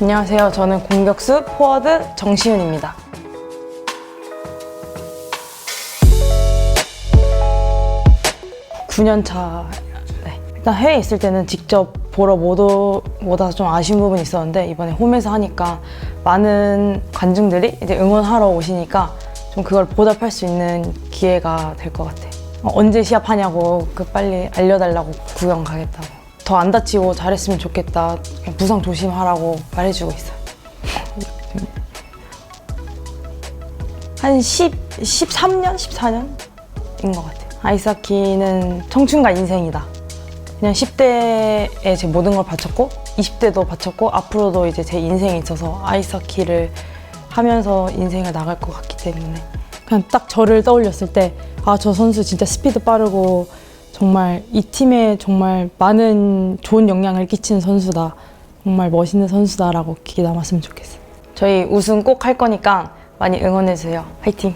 안녕하세요. 저는 공격수 포워드 정시윤입니다. 구년 차. 네. 일단 해외에 있을 때는 직접 보러 못, 오, 못 와서 좀 아쉬운 부분이 있었는데 이번에 홈에서 하니까 많은 관중들이 이제 응원하러 오시니까 좀 그걸 보답할 수 있는 기회가 될 것 같아요. 어, 언제 시합하냐고 그 빨리 알려달라고 구경 가겠다고. 더 안 다치고 잘했으면 좋겠다. 부상 조심하라고 말해주고 있어요. 한 10, 13년? 14년인 것 같아요. 아이스하키는 청춘과 인생이다. 그냥 10대에 제 모든 걸 바쳤고 20대도 바쳤고 앞으로도 이제 제 인생에 있어서 아이스하키를 하면서 인생을 나갈 것 같기 때문에 그냥 딱 저를 떠올렸을 때 아 저 선수 진짜 스피드 빠르고 정말 이 팀에 정말 많은 좋은 영향을 끼치는 선수다. 정말 멋있는 선수다라고 기억에 남았으면 좋겠어요. 저희 우승 꼭 할 거니까 많이 응원해주세요. 화이팅